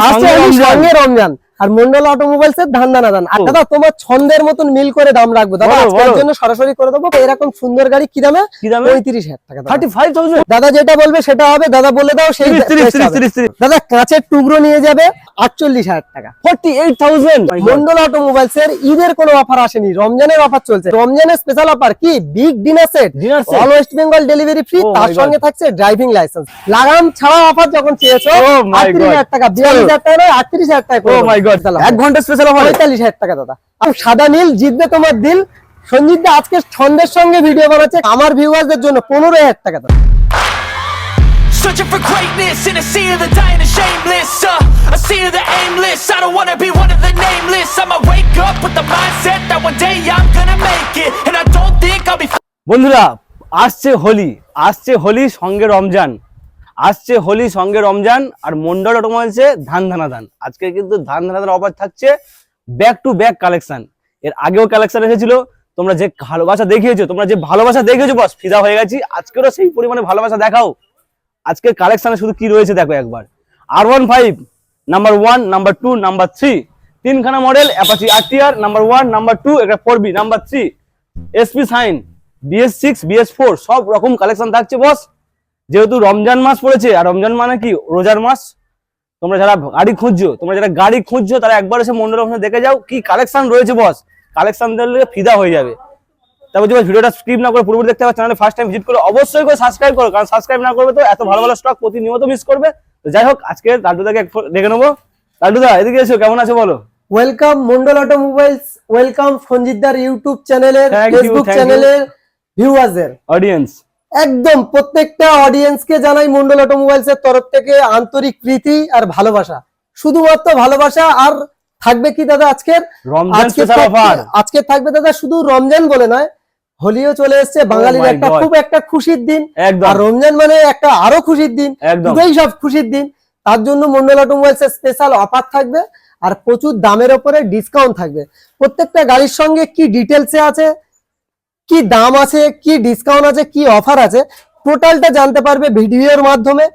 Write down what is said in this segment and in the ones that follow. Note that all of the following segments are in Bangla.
আসছে সঙ্গে হলি রমজান। আর মন্ডল অটোমোবাইলস এর ধান দানা দান। আর দাদা তোমার ছন্দের মতন মিল করে দাম রাখব। দাদা আজকের জন্য সরাসরি করে দেবো এরকম সুন্দর গাড়ি কি দামে? কি দামে? পঁয়ত্রিশ হাজার টাকা দাদা। থার্টি ফাইভ থাউজেন্ড দাদা যেটা বলবে সেটা হবে দাদা বলে দাও সেই দাদা কাঁচের টুকরো নিয়ে যাবে আটচল্লিশ হাজার টাকা। Forty eight thousand Mondal automobiles এর ঈদের কোনো অফার আসেনি রমজানের অফার চলছে। রমজানের স্পেশাল অফার কি? Big dinner set Dinner set? All West Bengal delivery free Oh তার সঙ্গে থাকছে ড্রাইভিং লাইসেন্স লাগাম ছাড়া অফার যখন চেয়েছো Oh আটত্রিশ হাজার টাকা বিয়াল্লিশ হাজার টাকা নয় আটত্রিশ হাজার টাকা মাই গড এক ঘণ্টা স্পেশাল অফার পঁয়তাল্লিশ হাজার টাকা দাদা আর সাদা নীল জিতবে তোমার দিল সঞ্জিত দা আজকে ছন্দের সঙ্গে ভিডিও বানাচ্ছে আমার ভিউয়ারদের জন্য পনেরো হাজার টাকা দাদা Searching for greatness in a sea of the dying and shameless. Uh, a sea of the aimless. I don't wanna be one of the nameless. I'ma wake up with the mindset that one day I'm gonna make it. And I don't think I'll be. বন্ধুরা আসছে হোলি আসছে হোলি সঙ্গে রমজান আসছে হোলি, সঙ্গে রমজান আর মন্ডল অটোমোবাইলসে ধান ধানা ধান আজকে কিন্তু ধান ধানা ধান অফার থাকছে ব্যাক টু ব্যাক কালেকশন এর আগেও কালেকশন এসেছিল, তোমরা যে ভালোবাসা দেখিয়েছো, তোমরা যে ভালোবাসা দেখিয়েছো বস ফিদা হয়ে গেছি। আজকেরও সেই পরিমাণে ভালোবাসা দেখাও। আজকের কালেকশনে শুধু কি রয়েছে দেখো একবার। আর one five number one number two number three তিনখানা model Apache R T R number one number two একটা four B number three SP Shine BS six BS four সব রকম কালেকশন থাকছে বস যেহেতু রমজান মাস পড়েছে আর রমজান মানে কি? রোজার মাস। তোমরা যারা গাড়ি খুঁজছো তোমরা যারা গাড়ি খুঁজছো তারা একবার এসে মন্ডল অফিসে দেখে যাও কি কালেকশন রয়েছে বস কালেকশন দেখলে ফিদা হয়ে যাবে। তারপর যদি ভিডিওটা স্কিপ না করে পুরোপুরি দেখতে হবে চ্যানেলে ফার্স্ট টাইম ভিজিট করো অবশ্যই করে সাবস্ক্রাইব করো কারণ সাবস্ক্রাইব না করবে তো এত ভালো ভালো স্টক প্রতিনিয়ত মিস করবে। তো যাই হোক আজকে লাড্ডুদাকে দেখে নেব। লাড্ডুদা এদিকে এসো কেমন আছো বলো? ওয়েলকাম মন্ডল অটোমোবাইলস ওয়েলকাম সঞ্জিতদার ইউটিউব চ্যানেলের ফেসবুক. চ্যানেলের ভিউয়ারদের অডিয়েন্স একদম প্রত্যেকটা অডিয়েন্সকে জানাই মন্ডল অটোমোবাইলস এর তরফ থেকে আন্তরিক প্রীতি আর ভালোবাসা। শুধুমাত্র ভালোবাসা আর থাকবে কি দাদা আজকের? আজকে থাকবে- দাদা শুধু রমজান বলে নয় হোলিও চলে এসেছে বাঙালির একটা খুব একটা খুশির দিন। আর রমজান মানে একটা আরও খুশির দিন দুটোই সব খুশির দিন। তার জন্য মন্ডল অটোমোবাইলস এর স্পেশাল অফার থাকবে আর প্রচুর দামের ওপরে ডিসকাউন্ট থাকবে। প্রত্যেকটা গাড়ির সঙ্গে কি ডিটেলসে আছে? কি দাম আছে কি ডিসকাউন্ট আছে কি অফার আছে টোটালটা জানতে পারবে ভিডিওর মাধ্যমে।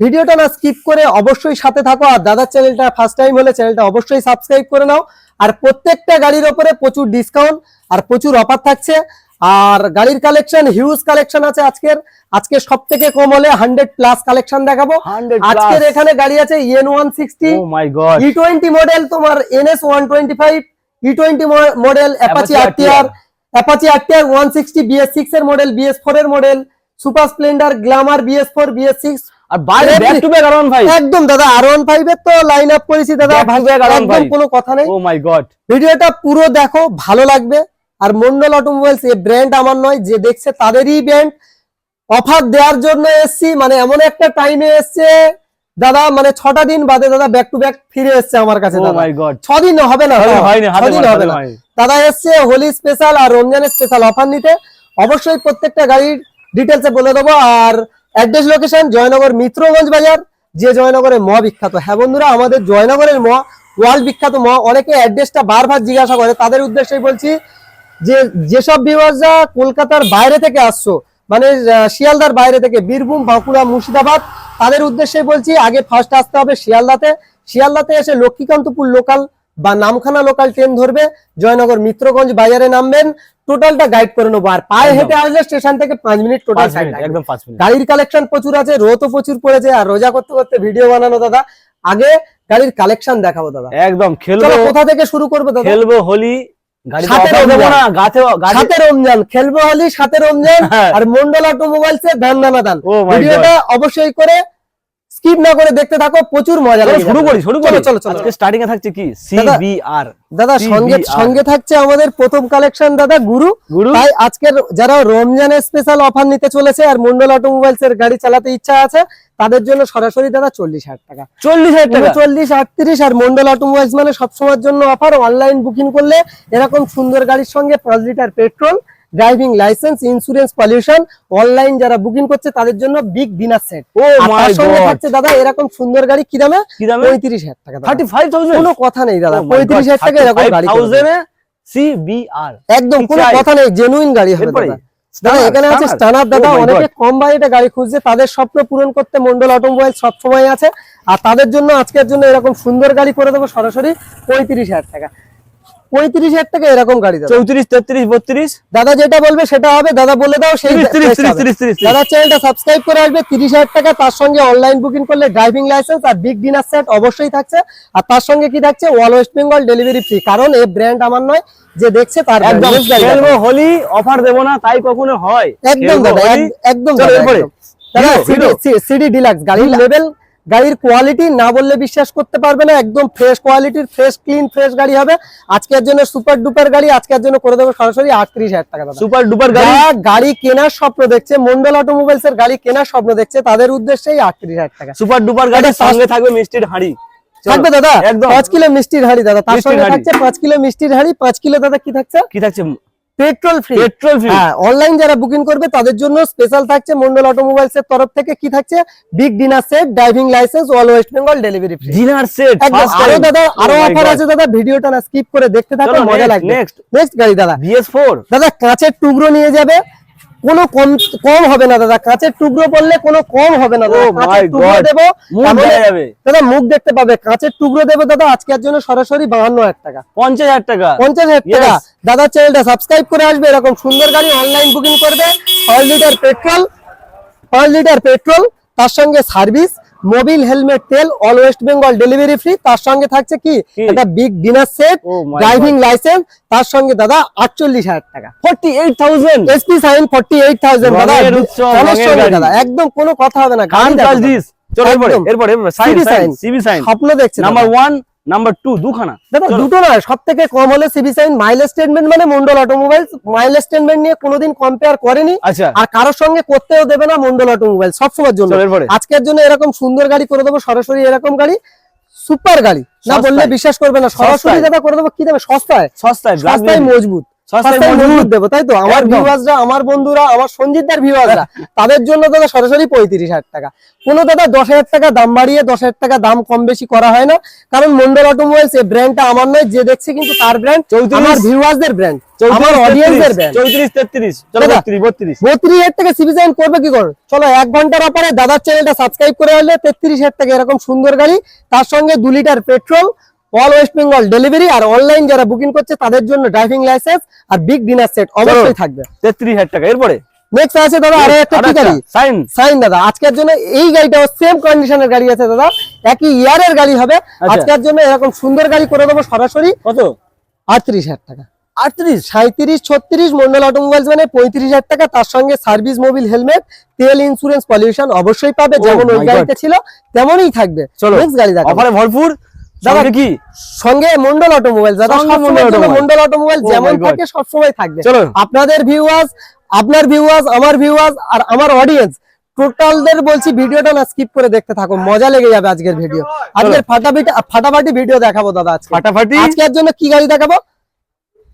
ভিডিওটা না স্কিপ করে অবশ্যই সাথে থাকো। আর দাদার চ্যানেলটা ফার্স্ট টাইম হলে চ্যানেলটা অবশ্যই সাবস্ক্রাইব করে নাও। আর প্রত্যেকটা গাড়ির ওপরে প্রচুর ডিসকাউন্ট আর প্রচুর অফার থাকছে। আর গাড়ির কালেকশন হিউজ কালেকশন আছে আজকের। আজকে সব থেকে কম হলে হান্ড্রেড প্লাস কালেকশন দেখাবো। আজকের এখানে গাড়ি আছে EN one sixty E twenty model তোমার N S one twenty five E twenty model Apache আর Apache RTR one sixty BS six এর মডেল বিএস ফোর এর model super Splendor Glamour BS four BS six আর বাইরে ব্যাক টু ব্যাক আরাউন্ড ভাই একদম দাদা আর ওয়ান ফাইভ এর তো লাইন আপ করেছি দাদা। Back to back R15 একদম কোনো কথা নেই। ও মাই গড ভিডিওটা পুরো দেখো ভালো লাগবে। আর মন্ডল অটোমোবাইলস এই ব্র্যান্ড আমার নয় যে দেখছে তাদেরই ব্র্যান্ড অফার দেওয়ার জন্য এসছি মানে এমন একটা টাইমে এসছে দাদা মানে ছটা দিন বাদে দাদা ব্যাক টু ব্যাক ফিরে এসছে আমার কাছে ও দাদা। মাই গড ছ দিন হবে না ছদিন হবে না। দাদা এসছে হোলি স্পেশাল আর রমজানের স্পেশাল অফার নিতে। অবশ্যই প্রত্যেকটা গাড়ির ডিটেলসে বলে দেবো। আর অ্যাড্রেস লোকেশন জয়নগর মিত্রগঞ্জ বাজার যে জয়নগরের ম বিখ্যাত। হ্যাঁ বন্ধুরা আমাদের জয়নগরের ম ওয়ার্ল্ড বিখ্যাত ম অনেকে অ্যাড্রেসটা বারবার জিজ্ঞাসা করে। তাদের উদ্দেশ্যেই বলছি যে যেসব ভিউয়ার্সরা কলকাতার বাইরে থেকে আসছো মানে শিয়ালদার বাইরে থেকে বীরভূম বাঁকুড়া মুর্শিদাবাদ তাদের উদ্দেশ্যে বলছি আগে ফার্স্ট আসতে হবে শিয়ালদাতে। শিয়ালদাতে এসে লক্ষ্মীকান্তপুর লোকাল বা নামখানা লোকাল ট্রেন ধরবে। জয়নগর মিত্রগঞ্জ বাজারে নামবেন। টোটালটা গাইড করে নেব। আর পায়ে হেঁটে আসলে স্টেশন থেকে পাঁচ মিনিট টোটাল একদম গাড়ির কালেকশন প্রচুর আছে রোদও প্রচুর পড়েছে। আর রোজা করতে করতে ভিডিও বানানো দাদা। আগে গাড়ির কালেকশন দেখাবো দাদা। একদম খেলব। কোথা থেকে শুরু করব দাদা? খেলব হোলি খেলব হলি সাথে রমজান হ্যাঁ। আর মন্ডলা অটোমোবাইলস মোবাইল ধান দানা। দান ভিডিওটা অবশ্যই করে স্কিপ না করে দেখতে থাকো প্রচুর মজা লাগবে শুরু করি শুরু করি। চলো চলো। আজকে স্টার্টিং এ থাকছে কি? সিবিআর দাদা সঙ্গে সঙ্গে থাকছে আমাদের প্রথম কালেকশন দাদা গুরু। গুরু? তাই আজকের যারা রমজানের স্পেশাল অফার নিতে চলেছে আর মন্ডল অটোমোবাইলস এর গাড়ি চালাতে ইচ্ছা আছে তাদের জন্য সরাসরি দাদা চল্লিশ হাজার টাকা। চল্লিশ হাজার টাকা? চল্লিশ আটত্রিশ আর মন্ডল অটোমোবাইলস মানে সবসময়ের জন্য অফার অনলাইন বুকিং করলে এরকম সুন্দর গাড়ির সঙ্গে পাঁচ litre petrol driving licence insurance pollution online যারা বুকিং করছে তাদের জন্য big dinner set oh my god থাকছে দাদা এরকম সুন্দর গাড়ি কি দামে? কি দামে? পঁয়ত্রিশ হাজার টাকা দাদা। থার্টি ফাইভ থাউজেন্ড কোনো কথা নেই দাদা পঁয়ত্রিশ হাজার টাকা এরকম গাড়ি দেবে। সিবিআর একদম কোনো কথা নেই জেনুইন গাড়ি হবে দাদা। দাদা এখানে আছে স্টানার দাদা Oh অনেকে কম বাজেটে গাড়ি খুঁজছে তাদের স্বপ্ন পূরণ করতে মন্ডল অটোমোবাইল সব সময় আছে। আর তাদের জন্য আজকের জন্য এরকম সুন্দর গাড়ি করে দেবো সরাসরি পঁয়ত্রিশ হাজার টাকা। পঁয়ত্রিশ হাজার টাকা এরকম গাড়ি চৌত্রিশ তেত্রিশ বত্রিশ। দাদা যেটা বলবে সেটা হবে দাদা বলে দাও সেই। দাদা চ্যানেলটা সাবস্ক্রাইব করে আসবে তিরিশ হাজার টাকা তার সঙ্গে অনলাইন বুকিং করলে ড্রাইভিং লাইসেন্স আর বিগ ডিনার সেট অবশ্যই থাকছে। আর তার সঙ্গে কি থাকছে? All West Bengal delivery free কারণ এই ব্র্যান্ড আমার নয় যে দেখছে তার। হোলি অফার দেবো না তাই কখনো হয়। একদম দাদা একদম দাদা। সিডি ডিলাক্স গাড়ির লেভেল গাড়ির কোয়ালিটি না বললে বিশ্বাস করতে পারবে না একদম ফ্রেশ কোয়ালিটির ফ্রেশ ক্লিন ফ্রেশ গাড়ি হবে। আজকের জন্য সুপার ডুপার গাড়ি আজকের জন্য করে দেবো সরাসরি আটত্রিশ হাজার টাকা সুপার ডুপার গাড়ি? গাড়ি কেনার স্বপ্ন দেখছে মন্ডল অটোমোবাইলস এর গাড়ি কেনার স্বপ্ন দেখছে তাদের উদ্দেশ্যেই আটত্রিশ হাজার টাকা। সুপার ডুপার গাড়ি সঙ্গে থাকবে মিষ্টির হাঁড়ি। থাকবে দাদা? একদম। পাঁচ কিলো মিষ্টির হাড়ি দাদা তার সঙ্গে থাকছে পাঁচ কিলো মিষ্টির হাড়ি পাঁচ কিলো দাদা কি থাকছে? কি থাকছে? পেট্রোল ফ্রি পেট্রোল ফ্রি হ্যাঁ অনলাইন যারা বুকিং করবে তাদের জন্য স্পেশাল থাকছে মন্ডল অটোমোবাইলস এর তরফ থেকে কি থাকছে? Big dinner set driving licence all West Bengal delivery free dinner set আরও দাদা আরও অফার আছে দাদা ভিডিওটা না স্কিপ করে দেখতে থাকো মজা লাগবে। নেক্সট নেক্সট গাড়ি দাদা। বিএস দাদা কাঁচের টুকরো নিয়ে যাবে। কোনো কম কম হবে না দাদা। কাঁচের টুকরো পড়লে কোনো কম হবে না দাদা। Oh. দেবো দাদা মুখ দেখতে পাবে। কাঁচের টুকরো দেবো দাদা আজকের জন্য সরাসরি বাহান্ন হাজার টাকা। পঞ্চাশ হাজার টাকা। পঞ্চাশ হাজার টাকা। দাদা চ্যানেলটা সাবস্ক্রাইব করে আসবে এরকম সুন্দর গাড়ি অনলাইন বুকিং করবে। পাঁচ লিটার পেট্রোল পাঁচ লিটার পেট্রোল তার সঙ্গে সার্ভিস মোবিল হেলমেট তেল all West Bengal delivery free তার সঙ্গে থাকছে কি? একটা big dinner set driving licence তার সঙ্গে দাদা আটচল্লিশ হাজার টাকা। Forty eight thousand SP Shine forty eight thousand দাদা। দাদা। একদম কোনো কথা হবে না। গান চলো এরপরে এরপরে সাইন সাইন সিবি সাইন স্বপ্ন দেখছে নাম্বার। ওয়ান নাম্বার টু দুখানা। দেখো দুটো নয় সব থেকে কম হলো সিবি সাইন মাইলেজ স্টেটমেন্ট মানে মন্ডল অটোমোবাইলস মাইলেজ স্টেটমেন্ট নিয়ে কোনোদিন কম্পেয়ার করেনি। আচ্ছা। আর কারোর সঙ্গে করতেও দেবে না মন্ডল অটোমোবাইল সবসময়ের জন্য। আজকের জন্য এরকম সুন্দর গাড়ি করে দেবো সরাসরি এরকম গাড়ি সুপার গাড়ি। না। বললে বিশ্বাস করবে না সরাসরি। দাদা করে দেবো কি দেবে? সস্তায়। সস্তায় সস্তায় মজবুত। সস্তায় সস্তায় মজবুত। মজবুত দেবো তাই তো? আমার ভিউয়ার্সরা আমার বন্ধুরা আমার সঞ্জিতদার ভিউয়ার্সরা তাদের জন্য দাদা সরাসরি পঁয়ত্রিশ হাজার টাকা। কোনো দাদা দশ হাজার টাকা দাম বাড়িয়ে দশ হাজার টাকা দাম কম বেশি করা হয় না। কারণ মন্ডল অটোমোবাইলস এই ব্র্যান্ডটা আমার নয় যে দেখছে কিন্তু তার ব্র্যান্ড। আমার ভিউয়ার্সদের ব্র্যান্ড আমার ব্র্যান্ড চৌত্রিশ তেত্রিশ। বত্রিশ হাজার টাকা করবে কি করে? চলো এক ঘণ্টার অপারে দাদার চ্যানেলটা সাবস্ক্রাইব করে আসলে তেত্রিশ হাজার টাকা এরকম সুন্দর গাড়ি তার সঙ্গে দু litre petrol all West Bengal delivery আর অনলাইন যারা বুকিং করছে তাদের জন্য ড্রাইভিং লাইসেন্স আর বিগ ডিনার সেট অবশ্যই থাকবে। তেত্রিশ হাজার টাকা এরপরে? নেক্সট আছে দাদা আরও একটা কি গাড়ি সাইন। সাইন দাদা আজকের জন্য এই গাড়িটা সেম কন্ডিশনের গাড়ি আছে দাদা। একই ইয়ারের গাড়ি হবে। আচ্ছা। আজকের জন্য এরকম সুন্দর গাড়ি করে দেবো সরাসরি। কত? আটত্রিশ হাজার টাকা। আটত্রিশ? সাঁত্রিশ ছত্রিশ মন্ডল অটোমোবাইলস মানে পঁয়ত্রিশ হাজার টাকা। তার সঙ্গে সার্ভিস মোবিল হেলমেট তেল ইন্স্যুরেন্স পলিউশন অবশ্যই পাবে। Oh যেমন ওই গাড়িতে ছিল তেমনই থাকবে। চলো নেক্সট গাড়ি দেখো ভরপুর। দাদা, কি? সঙ্গে মন্ডল অটোমোবাইল। দাদা মন্ডল অটোমোবাইল। যেমন থাকে সবসময় থাকবে। আপনাদের ভিউয়ার্স আপনার ভিউয়ার্স আমার ভিউয়ার্স আর আমার অডিয়েন্স টোটালদের বলছি ভিডিওটা না স্কিপ করে দেখতে থাকো মজা লেগে যাবে আজকের ভিডিও আজকের ফাটাফাটি ফাটাফাটি ভিডিও দেখাবো দাদা আজকে। ফাটাফাটি? আজকের জন্য কি গাড়ি দেখাবো?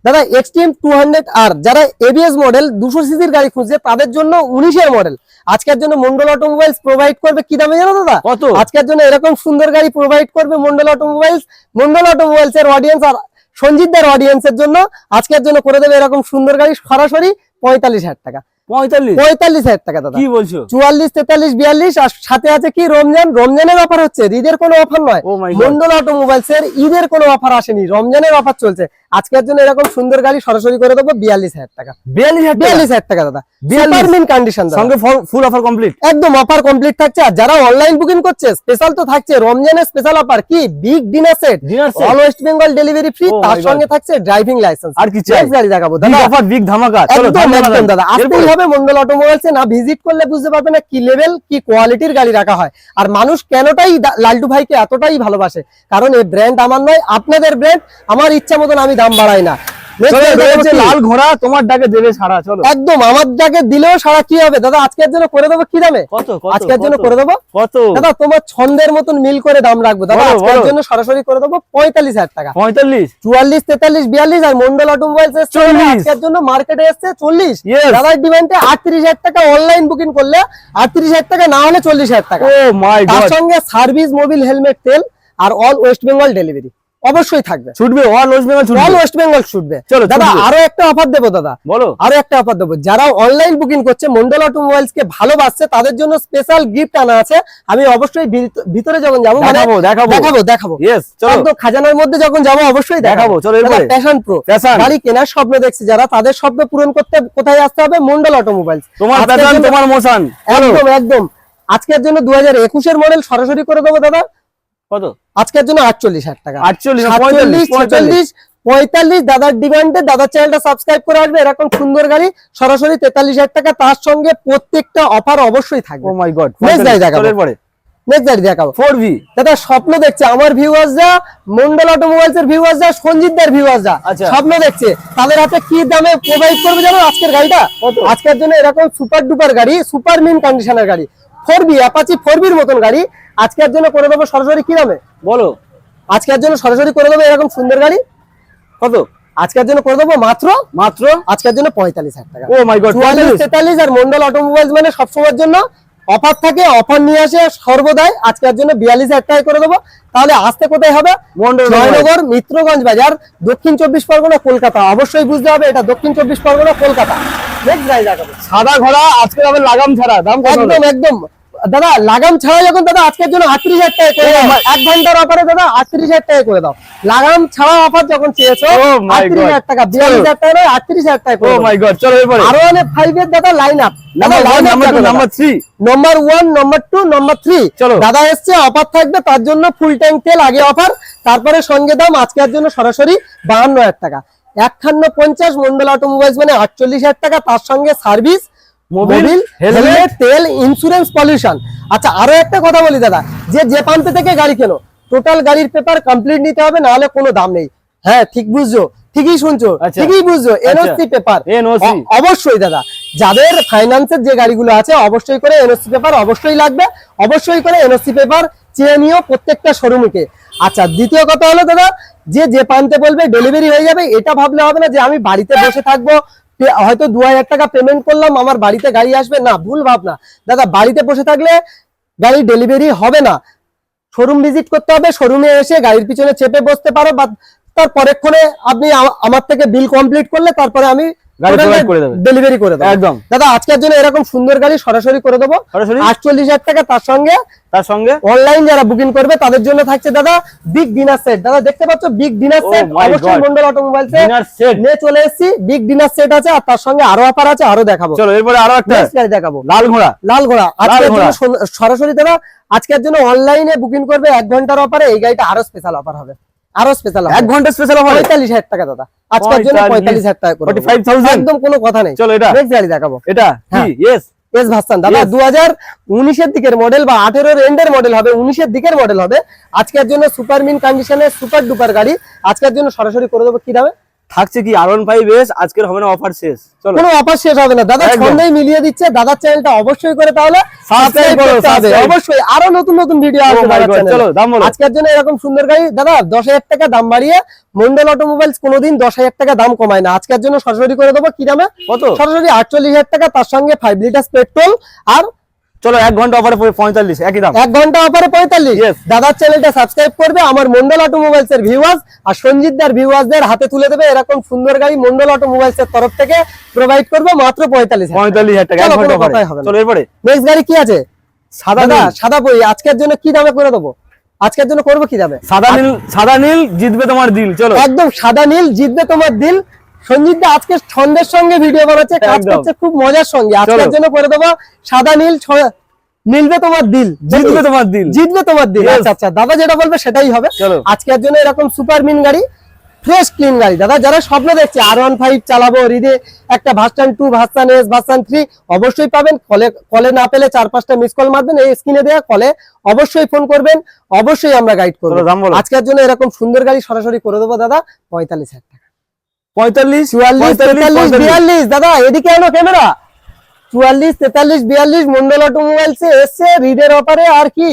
দাদা এক্সট্রিম টু হান্ড্রেড আর যারা এবিএস মডেল দুশো সিসির গাড়ি খুঁজছে তাদের জন্য উনিশের মডেল আজকের জন্য মন্ডল অটোমোবাইলস প্রোভাইড করবে। কি দামে জানো দাদা? কত? আজকের জন্য এরকম সুন্দর গাড়ি প্রোভাইড করবে মন্ডল অটোমোবাইলস মন্ডল অটোমোবাইলস এর অডিয়েন্স আর সঞ্জিতদের অডিয়েন্স এর জন্য আজকের জন্য করে দেবে এরকম সুন্দর গাড়ি সরাসরি পঁয়তাল্লিশ হাজার টাকা। পঁয়তাল্লিশ? পঁয়তাল্লিশ হাজার টাকা দাদা। কি বলছো? চুয়াল্লিশ তেতাল্লিশ বিয়াল্লিশ আর সাথে আছে কি রমজান? রমজানের অফার হচ্ছে। ঈদের কোনো অফার নয়। মন্ডল অটোমোবাইলস এর ঈদের কোনো অফার আসেনি। রমজানের অফার চলছে। আজকের জন্য এরকম সুন্দর গাড়ি সরাসরি করে দেবো বিয়াল্লিশ হাজার টাকা। বিয়াল্লিশ হাজার টাকা? বিয়াল্লিশ হাজার টাকা দাদা। 42 সুপারমিন কন্ডিশন সঙ্গে ফুল অফার কমপ্লিট একদম অফার কমপ্লিট থাকছে। আর যারা অনলাইন বুকিং করছে স্পেশাল তো থাকছে। রমজানের স্পেশাল অফার কি? Big dinner set dinner all West Bengal delivery free তার সঙ্গে থাকছে ড্রাইভিং লাইসেন্স আর কি চাই? গাড়ি দেখাবো দাদা। অফার বিগ ধামাকা। একদম একদম দাদা। আসতেই? হবে মন্ডল অটোমোবাইলস না ভিজিট করলে বুঝতে পারবে না কি লেভেল কি কোয়ালিটির গাড়ি রাখা হয়। আর মানুষ কেনটাই লালটু ভাইকে এতটাই ভালোবাসে। কারণ এই ব্র্যান্ড আমার নয় আপনাদের ব্র্যান্ড আমার ইচ্ছা মতন আমি দাম বাড়াই না? লাল ঘোড়া তোমার ডাকে দেবে সারা চলো। একদম আমার যাকে দিলেও সারা কি হবে? দাদা আজকের জন্য করে দেবো কি দামে? কত আজকের জন্য করে দেবো? কত? দাদা তোমার ছন্দের মতন মিল করে দাম রাখব। দাদা আজকের জন্য সরাসরি করে দেবো পঁয়তাল্লিশ হাজার টাকা। পঁয়তাল্লিশ? চুয়াল্লিশ তেতাল্লিশ বিয়াল্লিশ আর মন্ডল অটোমোবাইলস আজকের জন্য মার্কেটে এসছে চল্লিশ. দাদার ডিমান্ডে আটত্রিশ হাজার টাকা অনলাইন বুকিং করলে আটত্রিশ হাজার টাকা না হলে চল্লিশ হাজার টাকা। ও মাই তার সঙ্গে সার্ভিস মোবিল হেলমেট তেল আর অল ওয়েস্ট বেঙ্গল ডেলিভারি অবশ্যই থাকবে। ছুটবে all West Bengal all West Bengal ছুটবে। চলো, দাদা আরও একটা অফার দেবো দাদা। বলো। আরও একটা অফার দেবো। যারা অনলাইন বুকিং করছে মন্ডল অটো অটোমোবাইলস কে ভালোবাসছে তাদের জন্য স্পেশাল গিফট আনা আছে। আমি অবশ্যই ভিতরে যখন যাব মানে দেখাবো দেখাবো। দেখাবো দেখাবো। চলো। একদম খাজানার মধ্যে যখন যাব অবশ্যই দেখাবো, চলো এরপরে। Passion Pro. গাড়ি কেনার স্বপ্ন দেখছে। যারা তাদের স্বপ্ন পূরণ করতে কোথায় আসতে হবে? মন্ডল অটো অটোমোবাইলস তোমার জন্য- তোমার মোশন একদম একদম। আজকের জন্য দু হাজার একুশের মডেল সরাসরি করে দেবো দাদা। কত? আজকের জন্য আটচল্লিশ হাজার টাকা। আটচল্লিশ পঁয়তাল্লিশ, পঁয়তাল্লিশ। দাদার ডিমান্ডে দাদার চ্যানেলটা সাবস্ক্রাইব করে আসবে। এরকম সুন্দর গাড়ি সরাসরি তেতাল্লিশ হাজার টাকা তার সঙ্গে প্রত্যেকটা অফার অবশ্যই থাকবে। ও মাই গড দেখাবো। পরে। নেক্সট গাড়ি দেখাবো। ফোর ভি দাদা স্বপ্ন দেখছে আমার ভিউয়ার্স যা মন্ডল অটোমোবাইলস এর ভিউয়ার্স যা সঞ্জিতদার ভিউয়ার্স যা আচ্ছা। স্বপ্ন দেখছে। তাদের হাতে কি দামে প্রোভাইড করবে জানো আজকের গাড়িটা? আজকের জন্য এরকম সুপার ডুপার গাড়ি সুপার মিন কন্ডিশনের গাড়ি। ফোর বি অ্যাপাচি ফোর বির মতন গাড়ি। আজকের জন্য করে দেবো সরাসরি কি দামে বলো। আজকের জন্য সরাসরি করে দেবো এরকম সুন্দর গাড়ি। কত? আজকের জন্য করে দেবো মাত্র? মাত্র? আজকের জন্য পঁয়তাল্লিশ হাজার টাকা। ও মাই গড তেতাল্লিশ আর মন্ডল অটোমোবাইলস মানে সবসময়ের জন্য অফার থাকে অফার নিয়ে আসে সর্বদাই। আজকের জন্য বিয়াল্লিশ হাজার টাকা করে দেবো। তাহলে আসতে কোথায় হবে? মন্ডল জয়নগর মিত্রগঞ্জ বাজার দক্ষিণ চব্বিশ পরগনা কলকাতা। অবশ্যই বুঝতে হবে এটা দক্ষিণ চব্বিশ পরগনা কলকাতা। সাদা ঘোড়া আজকে লাগাম ছাড়া। দাম একদম একদম। দাদা লাগাম ছাড়া যখন দাদা আজকের জন্য আটত্রিশ হাজার টাকা করে দাও। এক ঘণ্টার অফারে দাদা আটত্রিশ হাজার টাকা করে দাও। লাগাম ছাড়া অফার যখন চেয়েছো Oh আটত্রিশ হাজার টাকা বিয়াল্লিশ হাজার টাকা নয় আটত্রিশ হাজার টাকা ও মাই গড চলো এরপরে। আরও অনেক দাদা line up number one number two number three number one number two number three দাদা এসছে অফার থাকবে তার জন্য ফুল ট্যাঙ্ক তেল আগে অফার তারপরে সঙ্গে দাম আজকের জন্য সরাসরি বাহান্ন হাজার টাকা। একখান্ন পঞ্চাশ মন্ডল অটোমোবাইলস মানে আটচল্লিশ হাজার টাকা তার সঙ্গে সার্ভিস মোবিল, হেলমেট, তেল ইন্স্যুরেন্স পলিউশন আচ্ছা আরও একটা কথা বলি দাদা। যে যে প্রান্ত থেকে গাড়ি কেনো টোটাল গাড়ির পেপার কমপ্লিট নিতে হবে নাহলে কোনো দাম নেই। হ্যাঁ ঠিক বুঝছ? ঠিকই শুনছো? আচ্ছা। ঠিকই বুঝছ? এনওসি পেপার NOC অবশ্যই দাদা। যাদের ফাইন্যান্সের যে গাড়িগুলো আছে অবশ্যই করে এনওসি পেপার অবশ্যই লাগবে। অবশ্যই করে এনওসি পেপার চেয়ে নিও প্রত্যেকটা শোরুমকে। আচ্ছা দ্বিতীয় কথা হলো দাদা যে যে প্রান্তে বলবে ডেলিভারি হয়ে যাবে এটা ভাবলে হবে না যে আমি বাড়িতে বসে থাকব হয়তো দু হাজার টাকা পেমেন্ট করলাম, আমার বাড়িতে গাড়ি আসবে, না, ভুল ভাবনা। দাদা, বাড়িতে বসে থাকলে গাড়ি ডেলিভারি হবে না। শোরুম ভিজিট করতে হবে শোরুমে এসে গাড়ির পিছনে চেপে বসতে পারো, বা তার পরেক্ষণে আপনি আমার থেকে বিল কমপ্লিট করলে, তারপরে আমি গাড়ি provide করে দেবে। ডেলিভারি করে দেবো। একদম। দাদা আজকের জন্য এরকম সুন্দর গাড়ি সরাসরি করে দেবো। সরাসরি? আটচল্লিশ হাজার টাকা তার সঙ্গে। তার সঙ্গে? অনলাইন যারা বুকিং করবে তাদের জন্য থাকছে দাদা বিগ ডিনার সেট দাদা দেখতে পাচ্ছ বিগ ডিনার সেট অবশ্যই মন্ডল অটোমোবাইলস ডিনার সেট নিয়ে চলে এসেছি বিগ ডিনার সেট আছে আর তার সঙ্গে আরও অফার আছে আরও দেখাবো। চলো এরপরে আরও একটা। গাড়ি দেখাবো। লাল ঘোড়া। লাল ঘোড়া। আজকের। জন্য সরাসরি দাদা আজকের জন্য অনলাইনে বুকিং করবে এক ঘণ্টার অফারে এই গাড়িটা আরও স্পেশাল অফার হবে। আরও স্পেশাল এক ঘণ্টা স্পেশাল অফার পঁয়তাল্লিশ হাজার টাকা দাদা। আজকের জন্য পঁয়তাল্লিশ। হাজার টাকা করে দেবো। 45,000 একদম কোনো কথা নেই। চলো এটা। নেক্সট গাড়ি দেখাবো। এটা? হ্যাঁ। ইয়েস এস ভার্সন দাদা দু হাজার উনিশের দিকের মডেল বা আঠেরোর এন্ডের মডেল হবে উনিশের দিকের মডেল হবে। আজকের জন্য সুপার মিন কন্ডিশনের সুপার ডুপার গাড়ি। আজকের জন্য সরাসরি করে দেবো। কি দামে? থাকছে কি আর ওয়ান ফাইভ এস আজকের হবে না অফার শেষ। চলো। কোনো অফার শেষ হবে না। দাদা। সন্ধ্যায় মিলিয়ে দিচ্ছে। দাদার চ্যানেলটা অবশ্যই করে তাহলে সাবস্ক্রাইব করো, করতে হবে। অবশ্যই আরও নতুন নতুন ভিডিও Oh আসবে। চলো দাম বলো। আজকের জন্য এরকম সুন্দর গাড়ি দাদা দশ হাজার টাকা দাম বাড়িয়ে মন্ডল অটোমোবাইলস কোনোদিন দশ হাজার টাকা দাম কমায় না। আজকের জন্য সরাসরি করে দেবো। কি দামে? কত? সরাসরি আটচল্লিশ হাজার টাকা তার সঙ্গে ফাইভ লিটার পেট্রোল আর চলো এক ঘণ্টা অফারে পঁয়তাল্লিশ একই দাম। এক ঘণ্টা অফারে পঁয়তাল্লিশ। দাদার চ্যানেলটা সাবস্ক্রাইব করবে আমার মন্ডল অটোমোবাইলস এর ভিউয়ার্স আর সঞ্জিতদার ভিউয়ার্সদের হাতে তুলে দেবে এরকম সুন্দর গাড়ি মন্ডল অটোমোবাইলস এর তরফ থেকে প্রোভাইড করবে মাত্র পঁয়তাল্লিশ পঁয়তাল্লিশ হাজার টাকা চলো, এরপরে? নেক্সট গাড়ি কি আছে? সাদা সাদা বই আজকের জন্য কি দামে করে দেবো? আজকের জন্য করব কি দামে? সাদা নীল সাদা নীল জিতবে তোমার দিল চলো। একদম সাদা নীল জিতবে তোমার দিল। সঞ্জিত দা আজকে ছন্দের সঙ্গে ভিডিও বানাচ্ছে কাজ করছে খুব মজার সঙ্গে। আজকের জন্য করে দেবো সাদা নীল মিলবে তোমার দিল। জিতবে তোমার দিল। জিতবে তোমার দিল। আচ্ছা আচ্ছা দাদা যেটা বলবে সেটাই হবে। আজকের জন্য এরকম সুপার মিন গাড়ি ফ্রেশ ক্লিন গাড়ি। দাদা যারা স্বপ্ন দেখছে আর ওয়ান ফাইভ চালাবো রিদে একটা version two version S version three অবশ্যই পাবেন। কলে কলে না পেলে চার পাঁচটা মিস কল মারবেন। এই স্ক্রিনে দেওয়া কলে অবশ্যই ফোন করবেন। অবশ্যই আমরা গাইড করব। আজকের জন্য এরকম সুন্দর গাড়ি সরাসরি করে দেবো দাদা। পঁয়তাল্লিশ হাজার টাকা। পঁয়তাল্লিশ চুয়াল্লিশ তেতাল্লিশ বিয়াল্লিশ দাদা এদিকে আনো ক্যামেরা চুয়াল্লিশ তেতাল্লিশ বিয়াল্লিশ মন্ডল অটোমোবাইলস এসছে রিডের অফারে আর কি?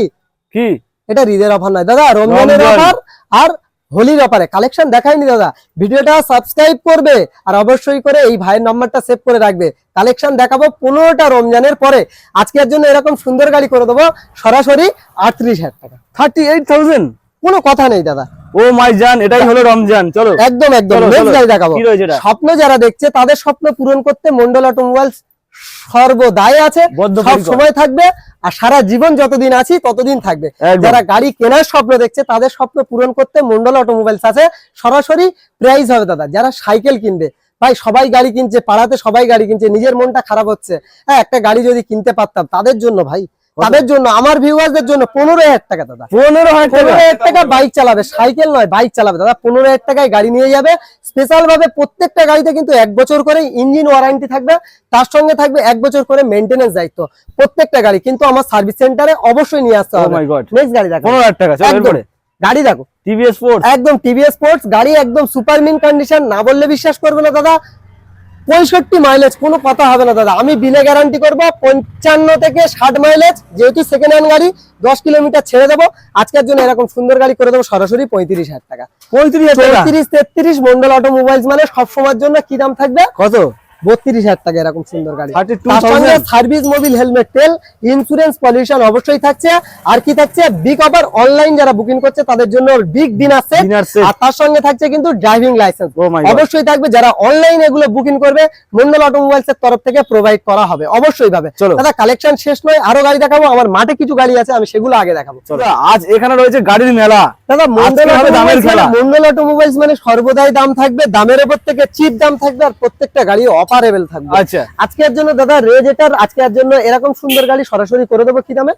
কি? এটা অফার নয়। দাদা রমজানের অফার আর হোলির অফারে কালেকশন দেখায়নি দাদা। ভিডিওটা সাবস্ক্রাইব করবে আর অবশ্যই করে এই ভাইয়ের নাম্বারটা সেভ করে রাখবে। কালেকশন দেখাবো পনেরোটা রমজানের পরে। আজকের জন্য এরকম সুন্দর গাড়ি করে দেবো। সরাসরি আটত্রিশ হাজার টাকা। থার্টি এইট থাউজেন্ড কোনো কথা নেই দাদা। ও ও মাই জান এটাই হলো রমজান চলো। একদম একদম দেখাবো? স্বপ্ন যারা দেখছে তাদের স্বপ্ন পূরণ করতে মন্ডল অটোমোবাইলস সর্বদাই আছে। সব সময় থাকবে আর সারা জীবন যতদিন আছি ততদিন থাকবে। যারা গাড়ি কেনার স্বপ্ন দেখছে তাদের স্বপ্ন পূরণ করতে মন্ডল অটোমোবাইলস আছে। সরাসরি প্রাইস হবে দাদা যারা সাইকেল কিনবে। ভাই সবাই গাড়ি কিনছে পাড়াতে সবাই গাড়ি কিনছে নিজের মনটা খারাপ হচ্ছে। হ্যাঁ একটা গাড়ি যদি কিনতে পারতাম তাদের জন্য ভাই তাদের জন্য আমার ভিউয়ারদের জন্য পনেরো হাজার টাকা দাদা। পনেরো হাজার টাকা? বাইক চালাবে সাইকেল নয় বাইক চালাবে। দাদা পনেরো হাজার টাকায় গাড়ি নিয়ে যাবে। স্পেশাল ভাবে প্রত্যেকটা গাড়িতে কিন্তু এক বছর করে ইঞ্জিন ওয়ারেন্টি থাকবে তার সঙ্গে থাকবে এক বছর করে মেনটেনেন্স দায়িত্ব। প্রত্যেকটা গাড়ি কিন্তু আমার সার্ভিস সেন্টারে অবশ্যই নিয়ে আসতে ও হবে। নেক্সট গাড়ি দেখো। পনেরো হাজার টাকা। গাড়ি দেখো। টিভিএস স্পোর্টস একদম টিভিএস স্পোর্টস গাড়ি একদম সুপার মিন কন্ডিশন না বললে বিশ্বাস করবে না দাদা। পঁয়ষট্টি মাইলেজ কোনো কথা হবে না দাদা। আমি বিলে গ্যারান্টি করব পঞ্চান্ন থেকে ষাট মাইলেজ যেহেতু সেকেন্ড হ্যান্ড গাড়ি দশ কিলোমিটার ছেড়ে দেবো। আজকের জন্য এরকম সুন্দর গাড়ি করে দেবো সরাসরি পঁয়ত্রিশ হাজার টাকা। পঁয়ত্রিশ হাজার তেত্রিশ মন্ডল অটোমোবাইলস মানে সব সময়ের জন্য কি দাম থাকবে? কত? বত্রিশ হাজার টাকা এরকম সুন্দর গাড়ি। 32,000 তার সঙ্গে সার্ভিস মোবিল হেলমেট তেল ইন্স্যুরেন্স পলিউশন অবশ্যই থাকছে। আর কি থাকছে? বিগ অফার অনলাইন যারা বুকিং করছে তাদের জন্য বিগ ডিনার সেট আর তার সঙ্গে থাকছে কিন্তু ড্রাইভিং লাইসেন্স Oh. অবশ্যই থাকবে যারা অনলাইন এগুলো বুকিং করবে মন্ডল অটোমোবাইলস এর তরফ থেকে প্রোভাইড করা হবে অবশ্যই ভাবে। চলো। দাদা কালেকশন শেষ নয় আরও গাড়ি দেখাবো আমার মাঠে কিছু গাড়ি আছে আমি সেগুলো আগে দেখাবো। আজ এখানে রয়েছে গাড়ির মেলা। দাদা মন্ডল অটোমোবাইলস মানে মানে সর্বদাই দাম থাকবে দামের উপর থেকে চিপ দাম থাকবে আর প্রত্যেকটা গাড়ি থাকবে। আচ্ছা। আজকের জন্য দাদা রেজেটার আজকের জন্য এরকম সুন্দর গাড়ি সরাসরি করে দেবো কি দামে?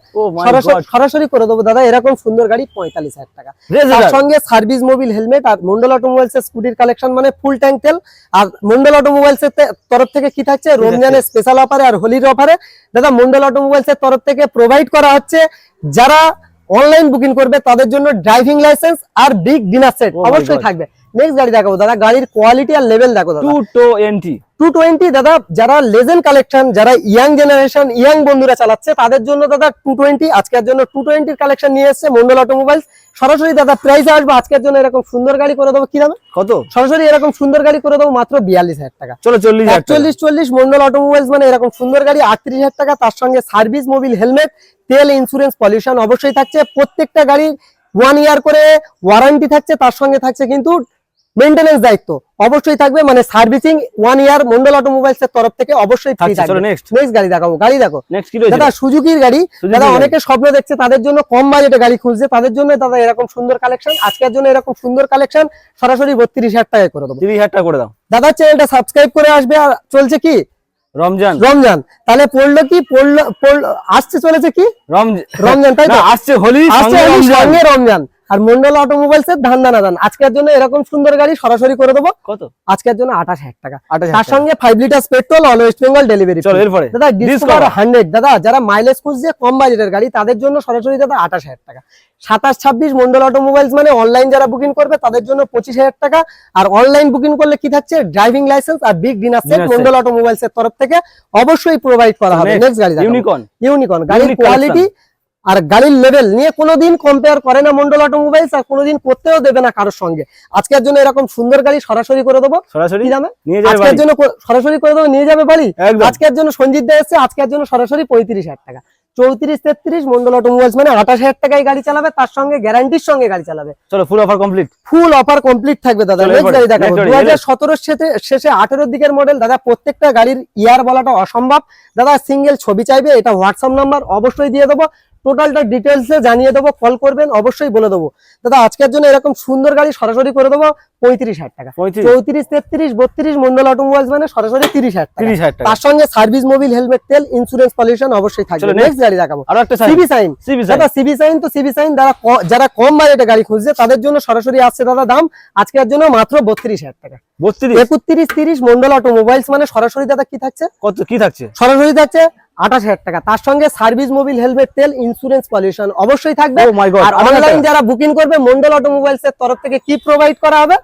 সরাসরি করে দেবো দাদা এরকম সুন্দর গাড়ি পঁয়তাল্লিশ হাজার টাকা। তার সঙ্গে সার্ভিস মোবিল হেলমেট আর মন্ডল অটোমোবাইলস এর স্কুটির কালেকশন মানে ফুল ট্যাঙ্ক তেল। আর মন্ডল অটোমোবাইলস এর তরফ থেকে কি থাকছে? রমজানের স্পেশাল অফারে আর হোলির অফারে দাদা মন্ডল অটোমোবাইলস এর তরফ থেকে প্রোভাইড করা হচ্ছে। যারা অনলাইন বুকিং করবে তাদের জন্য ড্রাইভিং লাইসেন্স আর বিগ ডিনার সেট অবশ্যই থাকবে। নেক্সট গাড়ি দেখাবো দাদা। গাড়ির কোয়ালিটি আর লেভেল দেখো দাদা। Two twenty two twenty দাদা যারা লেজেন্ড কালেকশন যারা ইয়াং জেনারেশন ইয়াং বন্ধুরা চালাচ্ছে তাদের জন্য দাদা টু টোয়েন্টি আজকের জন্য টু টোয়েন্টির কালেকশন নিয়ে এসছে মন্ডল অটোমোবাইলস সরাসরি দাদা প্রাইস আসবে আজকের জন্য এরকম সুন্দর গাড়ি করে দেবো। কি দামে কত? সরাসরি এরকম সুন্দর গাড়ি করে দেবো মাত্র বিয়াল্লিশ হাজার টাকা। চলো চল্লিশ হাজার টাকা। একচল্লিশ চল্লিশ মন্ডল অটোমোবাইলস মানে এরকম সুন্দর গাড়ি আটত্রিশ হাজার টাকা তার সঙ্গে সার্ভিস মোবিল হেলমেট তেল ইন্স্যুরেন্স পলিউশন অবশ্যই থাকছে। প্রত্যেকটা গাড়ি ওয়ান ইয়ার করে ওয়ারেন্টি থাকছে তার সঙ্গে থাকছে কিন্তু মেনটেনেন্স দায়িত্ব। অবশ্যই থাকবে মানে servicing one year Mondal automobiles এর তরফ থেকে অবশ্যই ফ্রি থাকবে। নেক্সট গাড়ি দেখাবো গাড়ি দেখো। নেক্সট কি রয়েছে? দাদা সুজুকির গাড়ি। দাদা অনেকে স্বপ্ন দেখছে তাদের জন্য কম বাজেটে গাড়ি খুঁজছে। তাদের জন্য দাদা এরকম সুন্দর কালেকশন আজকের জন্য এরকম সুন্দর কালেকশন সরাসরি বত্রিশ হাজার টাকায় করে দেবো। তিরিশ হাজার টাকা করে দাও। দাদা চ্যানেলটা সাবস্ক্রাইব করে আসবে আর চলছে কি? রমজান। রমজান। তাহলে পড়ল কি? পড়ল পড়ল আসছে চলেছে কি? রমজান রমজান তাই তো? আসছে হোলি আসছে সঙ্গে রমজান। আর মন্ডল অটোমোবাইলস এর ধান দানা। দান আজকের জন্য এরকম সুন্দর গাড়ি সরাসরি করে দেবো। কত? আজকের জন্য আঠাশ হাজার টাকা। তার সঙ্গে five litre petrol all West Bengal delivery চলো এরপরে। দাদা ডিসকভার হান্ড্রেড দাদা যারা মাইলেজ খুঁজছে কম বাজেটের গাড়ি তাদের জন্য সরাসরি দাদা আঠাশ হাজার টাকা। সাতাশ ছাব্বিশ মন্ডল অটোমোবাইলস মানে অনলাইন যারা বুকিং করবে তাদের জন্য পঁচিশ হাজার টাকা। আর অনলাইন বুকিং করলে কি থাকছে? ড্রাইভিং লাইসেন্স আর big dinner set Mondal automobiles এর তরফ থেকে অবশ্যই প্রোভাইড করা হবে। নেক্সট গাড়ি দেখাবো। ইউনিকর্ন ইউনিকর্ন গাড়ির কোয়ালিটি আর গাড়ির লেভেল নিয়ে কোনোদিন কম্পেয়ার করে না মন্ডল অটোমোবাইলস আর কোনোদিন করতেও দেবে না কারোর সঙ্গে। আজকের জন্য এরকম সুন্দর গাড়ি সরাসরি করে দেবো। সরাসরি? কি নিয়ে যাবে আজকের জন্য সরাসরি করে দেবো নিয়ে যাবে বাড়ি? আজকের জন্য সঞ্জিত দা এসছে আজকের জন্য সরাসরি পঁয়ত্রিশ হাজার টাকা। চৌত্রিশ তেত্রিশ মন্ডল অটোমোবাইলস মানে আঠাশ হাজার টাকায় গাড়ি চালাবে তার সঙ্গে গ্যারান্টির সঙ্গে গাড়ি চালাবে। চলো full offer complete full offer complete থাকবে দাদা নেক্সট গাড়ি দেখাবো। দু হাজার সতেরো শেষে আঠেরোর দিকের মডেল দাদা প্রত্যেকটা গাড়ির ইয়ার বলাটা অসম্ভব। দাদা সিঙ্গেল ছবি চাইবে এটা হোয়াটসঅ্যাপ নাম্বার অবশ্যই দিয়ে দেবো। টোটালটা ডিটেলসে জানিয়ে দেবো কল করবেন অবশ্যই বলে দেবো। দাদা আজকের জন্য এরকম সুন্দর গাড়ি সরাসরি করে দেবো পঁয়ত্রিশ হাজার টাকা। চৌত্রিশ তেত্রিশ বত্রিশ মন্ডল অটোমোবাইলস মানে সরাসরি তিরিশ হাজার তিরিশ হাজার তার সঙ্গে সার্ভিস মোবিল হেলমেট তেল ইন্স্যুরেন্স পলিউশন অবশ্যই থাকবে। নেক্সট গাড়ি দেখাবো। আরও একটা সিবি সাইন দাদা সিবি সাইন তো সিবি সাইন যারা যারা কম বাজেটে গাড়ি খুঁজছে তাদের জন্য সরাসরি আসছে দাদা দাম। আজকের জন্য মাত্র বত্রিশ হাজার টাকা। বত্রিশ। একত্রিশ তিরিশ মন্ডল অটোমোবাইলস মানে সরাসরি দাদা কি থাকছে? কত কি থাকছে? সরাসরি থাকছে আঠাশ হাজার টাকা। তার সঙ্গে সার্ভিস মোবিল হেলমেট তেল ইন্স্যুরেন্স পলিউশন অবশ্যই থাকবে। ও আর অনলাইন যারা বুকিং করবে মন্ডল অটোমোবাইলস এর তরফ থেকে কি প্রোভাইড করা হবে?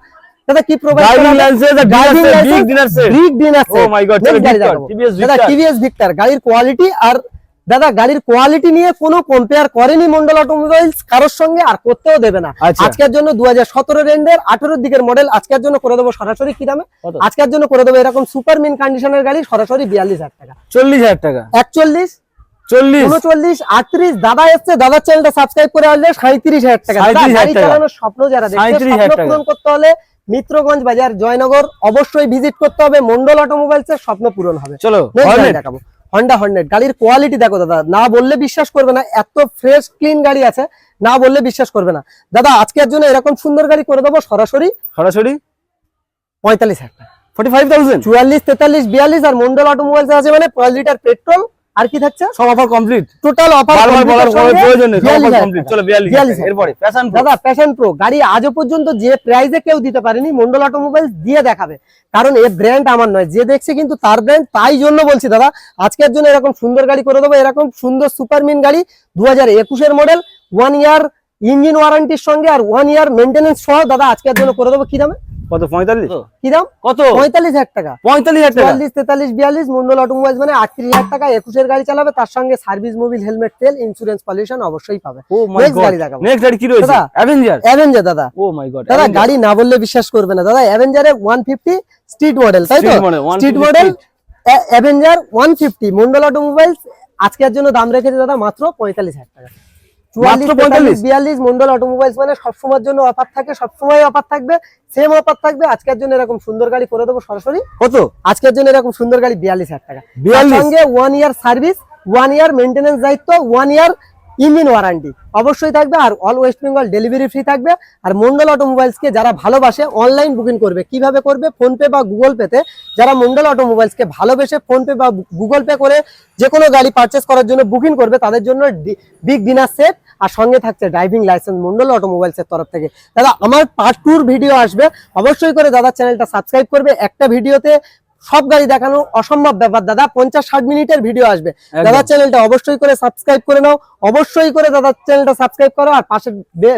দাদা কি প্রোভাইড করা হবে? Licence dinner set big dinner set oh my god চলো গাড়ি ভিক্টর দেখাবো। টিভিএস দাদা টিভিএস ভিক্টর গাড়ির কোয়ালিটি আর দাদা গাড়ির কোয়ালিটি নিয়ে কোনো কম্পেয়ার করেনি মন্ডল অটোমোবাইলস কারোর সঙ্গে আর করতেও দেবে না। আচ্ছা। আজকের জন্য দু হাজার সতেরো রেন্ডের আঠেরোর দিকের মডেল আজকের জন্য করে দেবো সরাসরি কি দামে? আজকের জন্য করে দেবো এরকম সুপার মিন কন্ডিশনের গাড়ি সরাসরি বিয়াল্লিশ হাজার টাকা। চল্লিশ হাজার টাকা? একচল্লিশ চল্লিশ? আটত্রিশ দাদা এসছে দাদার চ্যানেলটা সাবস্ক্রাইব করে আসলে সাঁত্রিশ হাজার টাকা। গাড়ি চালানোর স্বপ্ন যারা দেখছে 37,000 স্বপ্ন টাকা। পূরণ করতে হলে মিত্রগঞ্জ বাজার জয়নগর অবশ্যই ভিজিট করতে হবে। মন্ডল অটোমোবাইলস এর স্বপ্ন পূরণ হবে। চলো। দেখাবো। Honda hundred. গাড়ির কোয়ালিটি দেখো দাদা না বললে বিশ্বাস করবে না এত ফ্রেশ ক্লিন গাড়ি আছে না বললে বিশ্বাস করবে না। দাদা আজকের জন্য এরকম সুন্দর গাড়ি করে দেবো সরাসরি সরাসরি? পঁয়তাল্লিশ হাজার ফর্টি ফাইভ থাউজেন্ড চুয়াল্লিশ তেতাল্লিশ বিয়াল্লিশ আর মন্ডল অটোমোবাইলস আছে মানে পাঁচ লিটার পেট্রোল আর কি থাকছে? সব অফার কমপ্লিট টোটাল অফার বারবার বলার কোনো প্রয়োজন নেই সব অফার কমপ্লিট চলো বিয়াল্লিশ বিয়াল্লিশ এরপরে প্যাশন দাদা প্যাশন প্রো গাড়ি আজও পর্যন্ত যে প্রাইসে কেউ দিতে পারেনি মন্ডল অটোমোবাইলস দিয়ে দেখাবে। কারণ এ ব্র্যান্ড আমার নয় যে দেখছে কিন্তু তার ব্র্যান্ড তাই জন্য বলছি দাদা আজকের জন্য এরকম সুন্দর গাড়ি করে দেবো এরকম সুন্দর সুপারমিন গাড়ি দু হাজার একুশের মডেল ওয়ান ইয়ার ইঞ্জিন ওয়ারেন্টির সঙ্গে আর ওয়ান ইয়ার মেনটেনেন্স সহ দাদা আজকের জন্য করে দেবো কি দামে? কত পঁয়তাল্লিশ? কি দাম? কত? পঁয়তাল্লিশ হাজার টাকা। পঁয়তাল্লিশ হাজার চুয়াল্লিশ তেতাল্লিশ বিয়াল্লিশ মন্ডল অটোমোবাইলস মানে আটত্রিশ হাজার টাকা। একুশের গাড়ি চালাবে তার সঙ্গে সার্ভিস মোবিল হেলমেট তেল ইন্স্যুরেন্স পলিউশন অবশ্যই পাবে। ও মাই Next গড গাড়ি দেখাবো। নেক্সট গাড়ি কি রয়েছে? দাদা। অ্যাভেঞ্জার অ্যাভেঞ্জার দাদা। ও মাই গড দাদা গাড়ি না বললে বিশ্বাস করবে না। দাদা অ্যাভেঞ্জারে ওয়ান ফিফটি স্ট্রিট মডেল তাই তো? Street model, 150 street model Avenger one fifty Mondal automobiles আজকের জন্য দাম রেখেছে দাদা মাত্র পঁয়তাল্লিশ হাজার টাকা। বিয়াল্লিশ মন্ডল অটোমোবাইলস মানে সবসময়ের জন্য অফার থাকে সবসময় অফার থাকবে সেম অফার থাকবে। আজকের জন্য এরকম সুন্দর গাড়ি করে দেবো সরাসরি। কত? আজকের জন্য এরকম সুন্দর গাড়ি বিয়াল্লিশ হাজার টাকা। সঙ্গে one year service one year maintenance দায়িত্ব ওয়ান ইয়ার ইঞ্জিন ওয়ারেন্টি অবশ্যই থাকবে আর all West Bengal delivery free থাকবে। আর মন্ডল অটোমোবাইলস কে যারা ভালোবাসে অনলাইন বুকিং করবে। কীভাবে করবে? ফোন পে বা গুগল পেতে যারা মন্ডল অটোমোবাইলস কে ভালোবেসে ফোন পে বা গুগল পে করে যে কোনো গাড়ি পারচেস করার জন্য বুকিং করবে, তাদের জন্য বিগ ডিনার সেট আর সঙ্গে থাকছে ড্রাইভিং লাইসেন্স মন্ডল অটোমোবাইলস এর তরফ থেকে। দাদা, আমার পার্ট টুর ভিডিও আসবে। অবশ্যই করে দাদার চ্যানেলটা সাবস্ক্রাইব করবে। একটা ভিডিওতে সব গাড়ি দেখানো অসম্ভব ব্যাপার। দাদা পঞ্চাশ ষাট মিনিটের ভিডিও আসবে। দাদার চ্যানেলটা অবশ্যই করে সাবস্ক্রাইব করে নাও। অবশ্যই করে দাদার চ্যানেলটা সাবস্ক্রাইব করো আর পাশে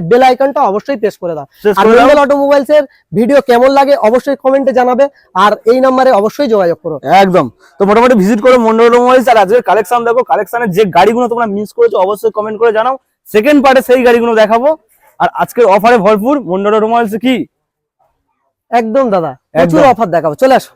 বেল আইকনটা অবশ্যই প্রেস করে দাও। আর অটোমোবাইলস এর ভিডিও কেমন লাগে অবশ্যই কমেন্টে জানাবে। আর এই নাম্বারে অবশ্যই যোগাযোগ করো। একদম। তো মোটামুটি ভিজিট করো মন্ডল অটোমোবাইলস আর আজকের কালেকশন দেখো কালেকশনের যে গাড়িগুলো তোমরা মিস করেছ অবশ্যই কমেন্ট করে জানাও। সেকেন্ড পার্টে সেই গাড়িগুলো দেখাবো। আর আজকের অফারে ভরপুর মন্ডল অটোমোবাইলস কি? একদম দাদা। প্রচুর। অফার দেখাবো। চলে আসো।